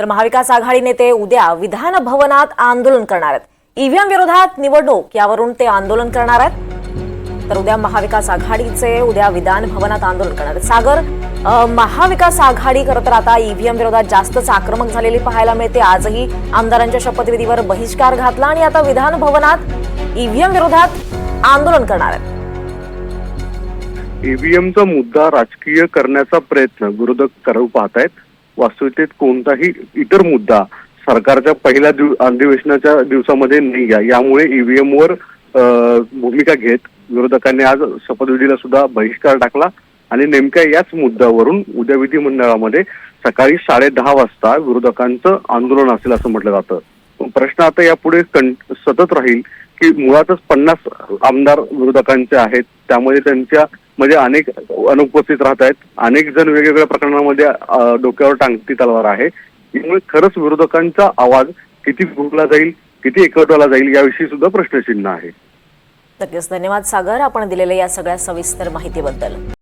तर महाविकास आघाडी नेते उद्या विधान भवनात आंदोलन करणार आहेत. ईव्हीएम विरोधात निवडणूक यावरून ते आंदोलन करणार आहेत. तर उद्या महाविकास आघाडीचे उद्या विधान भवनात आंदोलन करणार आहेत. सागर महाविकास आघाडी खरं तर आता ईव्हीएम विरोधात जास्तच आक्रमक झालेली पाहायला मिळते. आजही आमदारांच्या शपथविधीवर बहिष्कार घातला आणि आता विधान भवनात ईव्हीएम विरोधात आंदोलन करणार आहेत. ईव्हीएमचा मुद्दा राजकीय करण्याचा प्रयत्न विरोधक करू आहेत वास्तविकतेत कोणताही इतर मुद्दा सरकारच्या पहिल्या दिव अधिवेशनाच्या दिवसामध्ये नाही आहे यामुळे ईव्हीएम वर भूमिका घेत विरोधकांनी आज शपथविधीला सुद्धा बहिष्कार टाकला आणि नेमक्या याच मुद्द्यावरून उद्या विधिमंडळामध्ये सकाळी साडे दहा वाजता विरोधकांचं आंदोलन असेल असं म्हटलं जातं. प्रश्न आता यापुढे कं- सतत राहील. की मुळातच पन्नास आमदार विरोधकांचे आहेत. त्यामध्ये त्यांच्या म्हणजे अनेक अनुपस्थित राहत आहेत. अनेक जण वेगवेगळ्या प्रकरणामध्ये डोक्यावर टांगती तलवार आहे. त्यामुळे खरंच विरोधकांचा आवाज किती फुटला जाईल किती एकवटला जाईल याविषयी सुद्धा प्रश्नचिन्ह आहे. नक्कीच. धन्यवाद सागर. आपण दिलेल्या या सगळ्या सविस्तर माहितीबद्दल.